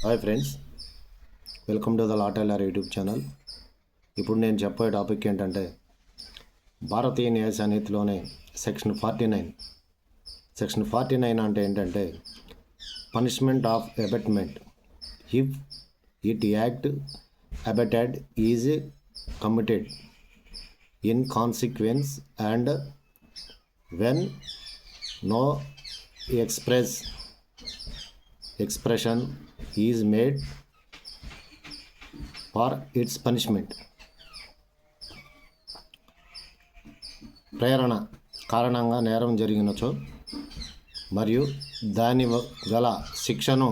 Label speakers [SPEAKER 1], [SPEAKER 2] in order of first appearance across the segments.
[SPEAKER 1] Hi friends welcome to the లాటెల్లర్ YouTube channel ఇప్పుడు నేను చెప్పే టాపిక్ ఏంటంటే భారతీయ న్యాయ సన్నిధిలోనే section forty nine section forty nine అంటే ఏంటంటే punishment of abetment if it act abetted is committed in consequence and when no express expression is made for its punishment. ప్రేరణ కారణంగా నేరం జరిగినచో మరియు దాని గల శిక్షను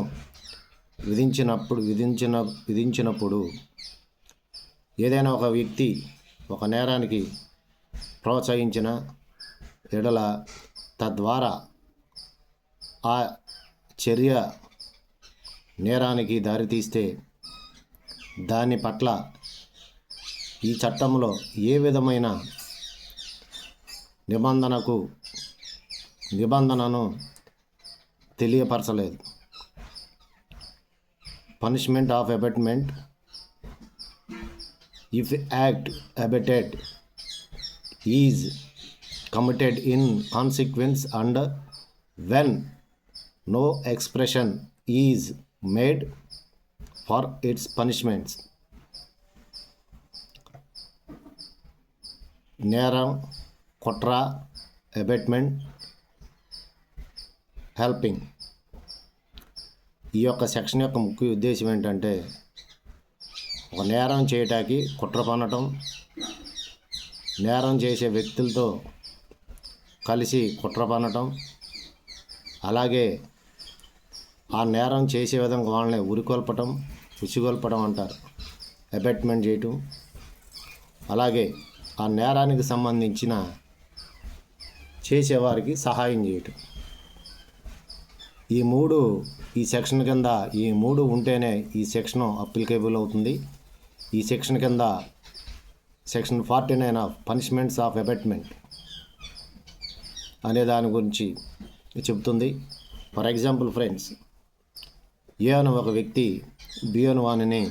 [SPEAKER 1] విధించినప్పుడు విధించిన విధించినప్పుడు ఏదైనా ఒక వ్యక్తి ఒక నేరానికి ప్రోత్సహించిన ఎడల తద్వారా ఆ చర్య నేరానికి దారితీస్తే దాని పట్ల ఈ చట్టంలో ఏ విధమైన నిబంధనకు నిబంధనను తెలియపరచలేదు. Punishment of abetment if act abetted is committed in consequence and when no expression is made for its punishments నేరం కుట్ర అబెట్మెంట్ హెల్పింగ్ ఈ యొక్క సెక్షన్ యొక్క ముఖ్య ఉద్దేశం ఏంటంటే ఒక నేరం చేయటానికి కుట్ర పనటం నేరం చేసే వ్యక్తులతో కలిసి కుట్ర పనటం అలాగే ఆ నేరం చేసే విధంగా వాళ్ళని ఉరికొల్పటం ఉసిగొల్పడం అంటారు. అబెట్మెంట్ చేయటం. అలాగే ఆ నేరానికి సంబంధించిన చేసేవారికి సహాయం చేయటం. ఈ మూడు ఈ సెక్షన్ కింద ఈ మూడు ఉంటేనే ఈ సెక్షన్ అప్లికేబుల్ అవుతుంది. ఈ సెక్షన్ కింద section forty nine of punishments of abetment అనే దాని గురించి చెబుతుంది. ఫర్ ఎగ్జాంపుల్ ఫ్రెండ్స్ ఏ అని ఒక వ్యక్తి బి అను వానిని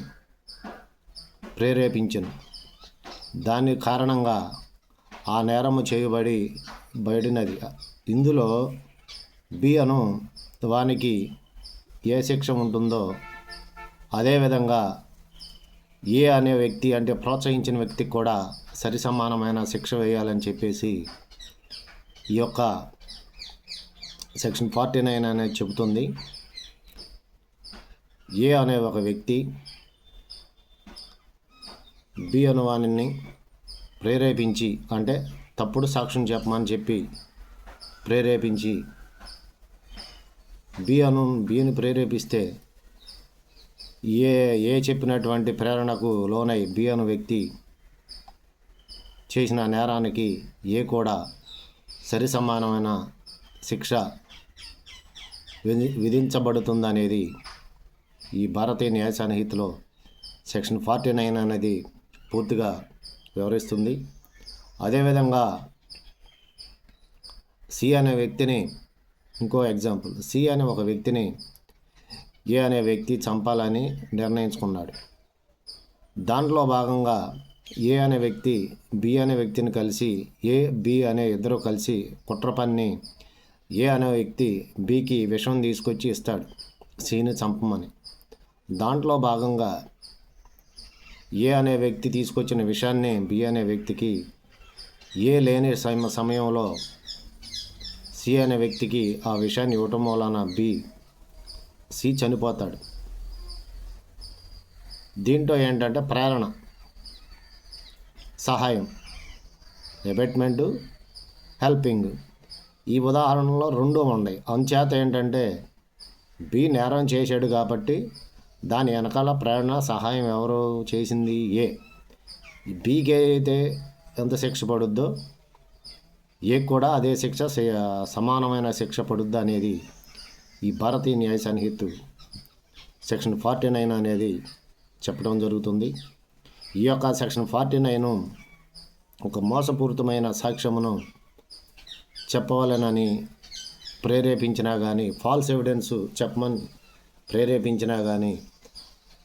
[SPEAKER 1] ప్రేరేపించను. దాని కారణంగా ఆ నేరము చేయబడి బడినది ఇందులో బి అను వానికి ఏ శిక్ష ఉంటుందో అదేవిధంగా ఏ అనే వ్యక్తి అంటే ప్రోత్సహించిన వ్యక్తికి కూడా సరి సమానమైన శిక్ష వేయాలని చెప్పేసి ఈ యొక్క సెక్షన్ ఫార్టీ నైన్ అనేది చెబుతుంది. ఏ అనే ఒక వ్యక్తి బి అనువాణిని ప్రేరేపించి అంటే తప్పుడు సాక్ష్యం చెప్పమని చెప్పి ప్రేరేపించి బి అను బిని ప్రేరేపిస్తే ఏ ఏ చెప్పినటువంటి ప్రేరణకు లోనై బి అను వ్యక్తి చేసిన నేరానికి ఏ కూడా సరి సమానమైన శిక్ష విధి విధించబడుతుందనేది ఈ భారతీయ న్యాయ సన్నిహితిలో సెక్షన్ ఫార్టీ నైన్ అనేది పూర్తిగా వివరిస్తుంది. అదేవిధంగా సి అనే వ్యక్తిని ఇంకో ఎగ్జాంపుల్ సి అనే ఒక వ్యక్తిని ఏ అనే వ్యక్తి చంపాలని నిర్ణయించుకున్నాడు. దాంట్లో భాగంగా ఏ అనే వ్యక్తి బి అనే వ్యక్తిని కలిసి ఏ బి అనే ఇద్దరు కలిసి కుట్ర పన్ని ఏ అనే వ్యక్తి బికి విషం తీసుకొచ్చి ఇస్తాడు. సిని చంపమని. దాంట్లో భాగంగా ఏ అనే వ్యక్తి తీసుకొచ్చిన విషయాన్ని బి అనే వ్యక్తికి ఏ లేని సమ సమయంలో సి అనే వ్యక్తికి ఆ విషయాన్ని ఇవ్వటం వలన బి సి చనిపోతాడు. దీంట్లో ఏంటంటే ప్రేరణ సహాయం ఎబెట్మెంటు హెల్పింగ్. ఈ ఉదాహరణలో రెండు ఉన్నాయి. అంచేత ఏంటంటే బి నేరం చేశాడు కాబట్టి దాని వెనకాల ప్రేరణ సహాయం ఎవరు చేసింది? ఏ? బీకి అయితే ఎంత శిక్ష పడుద్దో ఏ కూడా అదే శిక్ష సమానమైన శిక్ష పడుద్ది అనేది ఈ భారతీయ న్యాయ సన్నిహితు సెక్షన్ ఫార్టీ నైన్ అనేది చెప్పడం జరుగుతుంది. ఈ యొక్క సెక్షన్ ఫార్టీ నైన్ ఒక మోసపూరితమైన సాక్ష్యమును చెప్పవాలనని ప్రేరేపించినా కానీ ఫాల్స్ ఎవిడెన్స్ చెప్పమని ప్రేరేపించినా కానీ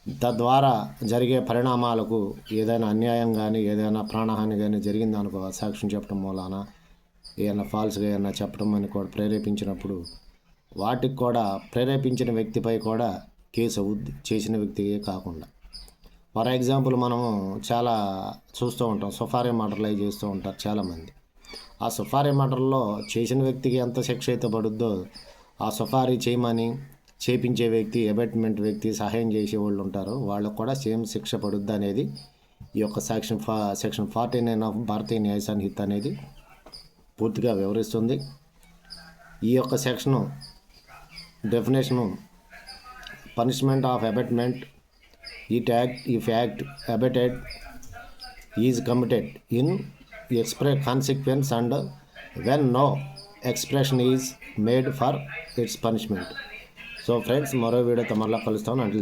[SPEAKER 1] తద్వారా జరిగే పరిణామాలకు ఏదైనా అన్యాయం కానీ ఏదైనా ప్రాణహాని కానీ జరిగిందనుకో సాక్ష్యం చెప్పడం మూలాన? ఏదైనా ఫాల్స్గా ఏదైనా చెప్పడం అని కూడా ప్రేరేపించినప్పుడు వాటికి కూడా ప్రేరేపించిన వ్యక్తిపై కూడా కేసు అవుద్ది చేసిన వ్యక్తియే కాకుండా. ఫర్ ఎగ్జాంపుల్ మనము చాలా చూస్తూ ఉంటాం సుఫారీ మర్డర్లు అవి చేస్తూ ఉంటారు చాలామంది. ఆ సుఫారీ మర్డర్లో చేసిన వ్యక్తికి ఎంత శిక్ష అయితే పడుద్దో ఆ సుఫారీ చేయమని చేపించే వ్యక్తి అబెట్మెంట్ వ్యక్తి సహాయం చేసే వాళ్ళు ఉంటారు. వాళ్ళకు కూడా సేమ్ శిక్ష పడుద్ది అనేది ఈ యొక్క సెక్షన్ ఫా section forty nine of Bharatiya Nyaya Sanhita అనేది పూర్తిగా వివరిస్తుంది. ఈ యొక్క section definition punishment of abetment it act if act abetted is committed in express consequence and when no expression is made for its punishment so friends మరో వీడియోతో మరలా కలుస్తాను అంటే